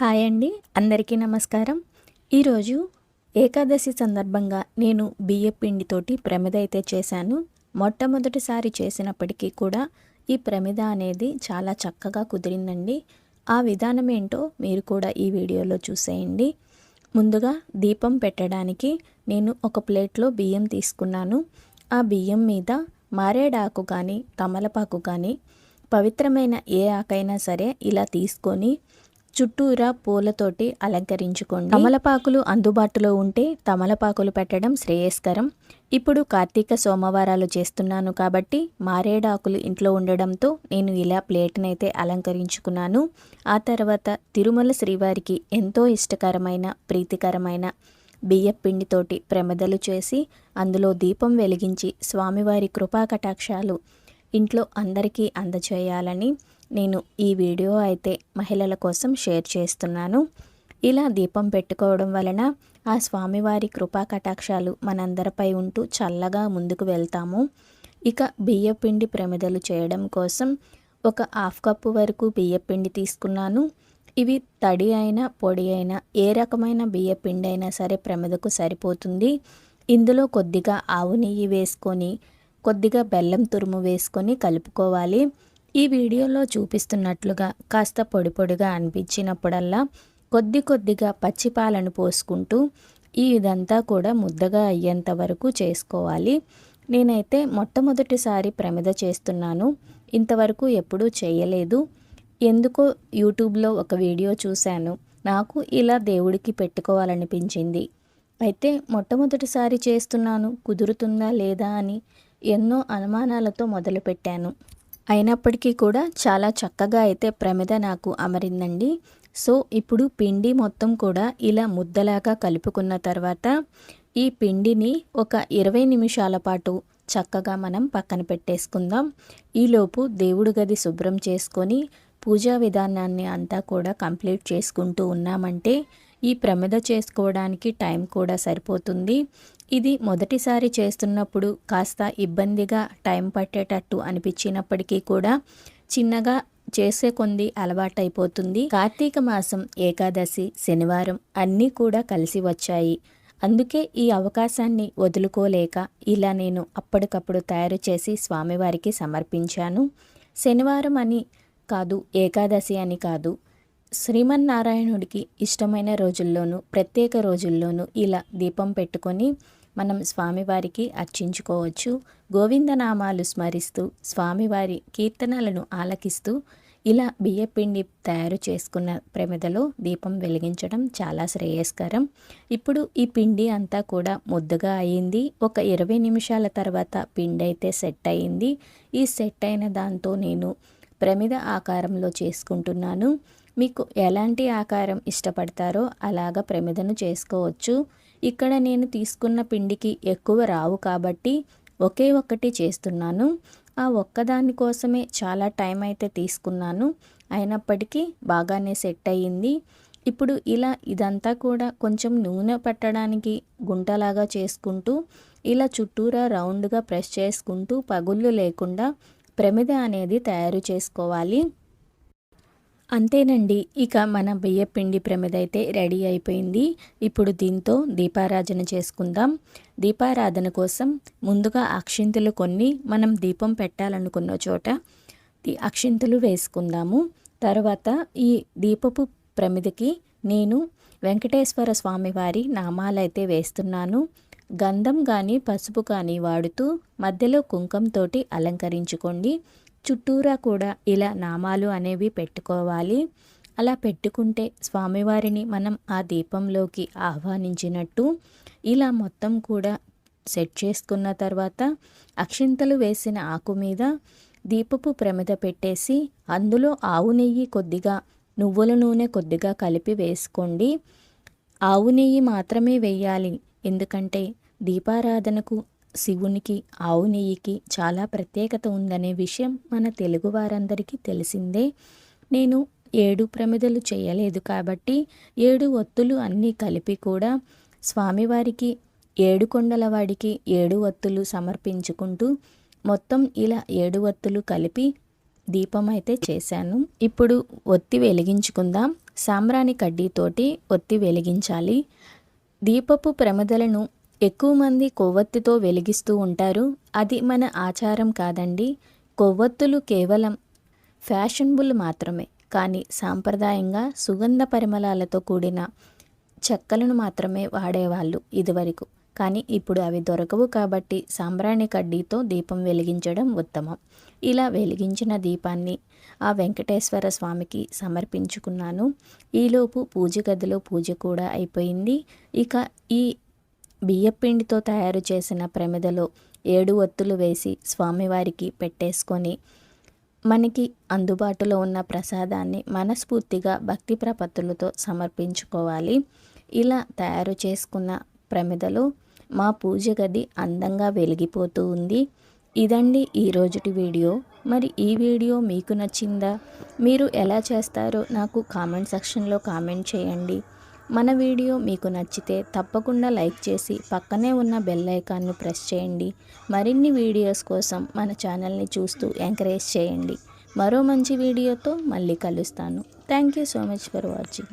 Hi అండి. అందరికీ నమస్కారం. ఈరోజు ఏకాదశి సందర్భంగా నేను బియ్య పిండితోటి ప్రమిద అయితే చేశాను. మొట్టమొదటిసారి చేసినప్పటికీ కూడా ఈ ప్రమిద అనేది చాలా చక్కగా కుదిరిందండి. ఆ విధానం ఏంటో మీరు కూడా ఈ వీడియోలో చూసేయండి. ముందుగా దీపం పెట్టడానికి నేను ఒక ప్లేట్లో బియ్యం తీసుకున్నాను. ఆ బియ్యం మీద మారేడాకు కానీ తమలపాకు కానీ పవిత్రమైన ఏ ఆకైనా సరే ఇలా తీసుకొని చుట్టూరా పూలతోటి అలంకరించుకోండి. తమలపాకులు అందుబాటులో ఉంటే తమలపాకులు పెట్టడం శ్రేయస్కరం. ఇప్పుడు కార్తీక సోమవారాలు చేస్తున్నాను కాబట్టి మారేడాకులు ఇంట్లో ఉండడంతో నేను ఇలా ప్లేట్నైతే అలంకరించుకున్నాను. ఆ తర్వాత తిరుమల శ్రీవారికి ఎంతో ఇష్టకరమైన ప్రీతికరమైన బియ్యపిండితోటి ప్రమదలు చేసి అందులో దీపం వెలిగించి స్వామివారి కృపా కటాక్షాలు ఇంట్లో అందరికీ అందచేయాలని నేను ఈ వీడియో అయితే మహిళల కోసం షేర్ చేస్తున్నాను. ఇలా దీపం పెట్టుకోవడం వలన ఆ స్వామివారి కృపా కటాక్షాలు మనందరిపై ఉంటూ చల్లగా ముందుకు వెళ్తాము. ఇక బియ్యపిండి ప్రమిదలు చేయడం కోసం ఒక హాఫ్ కప్పు వరకు బియ్యపిండి తీసుకున్నాను. ఇవి తడి అయినా పొడి అయినా ఏ రకమైన బియ్యపిండి అయినా సరే ప్రమిదకు సరిపోతుంది. ఇందులో కొద్దిగా ఆవు నెయ్యి వేసుకొని కొద్దిగా బెల్లం తురుము వేసుకొని కలుపుకోవాలి. ఈ వీడియోలో చూపిస్తున్నట్లుగా కాస్త పొడి పొడిగా అనిపించినప్పుడల్లా కొద్ది కొద్దిగా పచ్చిపాలను పోసుకుంటూ ఈ ఇదంతా కూడా ముద్దగా అయ్యేంత వరకు చేసుకోవాలి. నేనైతే మొట్టమొదటిసారి ప్రమిద చేస్తున్నాను. ఇంతవరకు ఎప్పుడూ చేయలేదు. ఎందుకో యూట్యూబ్లో ఒక వీడియో చూశాను. నాకు ఇలా దేవుడికి పెట్టుకోవాలనిపించింది. అయితే మొట్టమొదటిసారి చేస్తున్నాను. కుదురుతుందా లేదా అని ఎన్నో అనుమానాలతో మొదలుపెట్టాను. అయినప్పటికీ కూడా చాలా చక్కగా అయితే ప్రమిద నాకు అమరిందండి. సో ఇప్పుడు పిండి మొత్తం కూడా ఇలా ముద్దలాగా కలుపుకున్న తర్వాత ఈ పిండిని ఒక ఇరవై నిమిషాల పాటు చక్కగా మనం పక్కన పెట్టేసుకుందాం. ఈలోపు దేవుడు గది శుభ్రం చేసుకొని పూజా విధానాన్ని అంతా కూడా కంప్లీట్ చేసుకుంటూ ఉన్నామంటే ఈ ప్రమిద చేసుకోవడానికి టైం కూడా సరిపోతుంది. ఇది మొదటిసారి చేస్తున్నప్పుడు కాస్త ఇబ్బందిగా టైం పట్టేటట్టు అనిపించినప్పటికీ కూడా చిన్నగా చేసే కొంది అలవాటైపోతుంది. కార్తీక మాసం ఏకాదశి శనివారం అన్నీ కూడా కలిసి వచ్చాయి. అందుకే ఈ అవకాశాన్ని వదులుకోలేక ఇలా నేను అప్పటికప్పుడు తయారు చేసి స్వామివారికి సమర్పించాను. శనివారం అని కాదు ఏకాదశి అని కాదు శ్రీమన్నారాయణుడికి ఇష్టమైన రోజుల్లోనూ ప్రత్యేక రోజుల్లోనూ ఇలా దీపం పెట్టుకొని మనం స్వామివారికి అర్చించుకోవచ్చు. గోవిందనామాలు స్మరిస్తూ స్వామివారి కీర్తనలను ఆలకిస్తూ ఇలా బియ్యపిండి తయారు చేసుకున్న ప్రమిదలో దీపం వెలిగించడం చాలా శ్రేయస్కరం. ఇప్పుడు ఈ పిండి అంతా కూడా ముద్దగా అయింది. ఒక ఇరవై నిమిషాల తర్వాత పిండి అయితే సెట్ అయింది. ఈ సెట్ అయిన దాంతో నేను ప్రమిద ఆకారంలో చేసుకుంటున్నాను. మీకు ఎలాంటి ఆకారం ఇష్టపడతారో అలాగ ప్రమిదను చేసుకోవచ్చు. ఇక్కడ నేను తీసుకున్న పిండికి ఎక్కువ రావు కాబట్టి ఒకే ఒక్కటి చేస్తున్నాను. ఆ ఒక్కదాని కోసమే చాలా టైం అయితే తీసుకున్నాను. అయినప్పటికీ బాగానే సెట్ అయ్యింది. ఇప్పుడు ఇలా ఇదంతా కూడా కొంచెం నూనె పెట్టడానికి గుంటలాగా చేసుకుంటూ ఇలా చుట్టూరా రౌండ్గా ప్రెస్ చేసుకుంటూ పగుళ్ళు లేకుండా ప్రమిద అనేది తయారు చేసుకోవాలి. అంతేనండి. ఇక మన బియ్యపిండి ప్రమిద అయితే రెడీ అయిపోయింది. ఇప్పుడు దీంతో దీపారాధన చేసుకుందాం. దీపారాధన కోసం ముందుగా అక్షింతలు కొన్ని మనం దీపం పెట్టాలనుకున్న చోట అక్షింతలు వేసుకుందాము. తర్వాత ఈ దీపపు ప్రమిదకి నేను వెంకటేశ్వర స్వామి వారి నామాలైతే వేస్తున్నాను. గంధం కానీ పసుపు కానీ వాడుతూ మధ్యలో కుంకంతోటి అలంకరించుకోండి. చుట్టూరా కూడా ఇలా నామాలు అనేవి పెట్టుకోవాలి. అలా పెట్టుకుంటే స్వామివారిని మనం ఆ దీపంలోకి ఆహ్వానించినట్టు ఇలా మొత్తం కూడా సెట్ చేసుకున్న తర్వాత అక్షింతలు వేసిన ఆకు మీద దీపపు ప్రమిద పెట్టేసి అందులో ఆవు నెయ్యి కొద్దిగా నువ్వుల నూనె కొద్దిగా కలిపి వేసుకోండి. ఆవు నెయ్యి మాత్రమే వేయాలి. ఎందుకంటే దీపారాధనకు శివునికి ఆవు నెయ్యికి చాలా ప్రత్యేకత ఉందనే విషయం మన తెలుగు వారందరికీ తెలిసిందే. నేను ఏడు ప్రమిదలు చేయలేదు కాబట్టి ఏడు ఒత్తులు అన్నీ కలిపి కూడా స్వామివారికి ఏడు కొండల వాడికి ఏడు ఒత్తులు సమర్పించుకుంటూ మొత్తం ఇలా ఏడు ఒత్తులు కలిపి దీపం అయితే చేశాను. ఇప్పుడు ఒత్తి వెలిగించుకుందాం. సాంబ్రాణి కడ్డీతోటి ఒత్తి వెలిగించాలి. దీపపు ప్రమదలను ఎక్కువ మంది కొవ్వొత్తితో వెలిగిస్తూ ఉంటారు. అది మన ఆచారం కాదండి. కొవ్వొత్తులు కేవలం ఫ్యాషనబుల్ మాత్రమే. కానీ సాంప్రదాయంగా సుగంధ పరిమళాలతో కూడిన చెక్కలను మాత్రమే వాడేవాళ్ళు ఇదివరకు. కానీ ఇప్పుడు అవి దొరకవు కాబట్టి సాంబ్రాణి కడ్డీతో దీపం వెలిగించడం ఉత్తమం. ఇలా వెలిగించిన దీపాన్ని ఆ వెంకటేశ్వర స్వామికి సమర్పించుకున్నాను. ఈలోపు పూజ గదిలో పూజ కూడా అయిపోయింది. ఇక ఈ బియ్యపిండితో తయారు చేసిన ప్రమిదలో ఏడు ఒత్తులు వేసి స్వామివారికి పెట్టేసుకొని మనకి అందుబాటులో ఉన్న ప్రసాదాన్ని మనస్ఫూర్తిగా భక్తి ప్రపత్తులతో సమర్పించుకోవాలి. ఇలా తయారు చేసుకున్న ప్రమిదలో మా పూజ గది అందంగా వెలిగిపోతూ ఉంది. ఇదండి ఈ రోజుటి వీడియో. మరి ఈ వీడియో మీకు నచ్చిందా? మీరు ఎలా చేస్తారో నాకు కామెంట్ సెక్షన్లో కామెంట్ చేయండి. మన వీడియో మీకు నచ్చితే తప్పకుండా లైక్ చేసి పక్కనే ఉన్న బెల్ ఐకాన్ను ప్రెస్ చేయండి. మరిన్ని వీడియోస్ కోసం మన ఛానల్ని చూస్తూ ఎంకరేజ్ చేయండి. మరో మంచి వీడియోతో మళ్ళీ కలుస్తాను. Thank you so much for watching.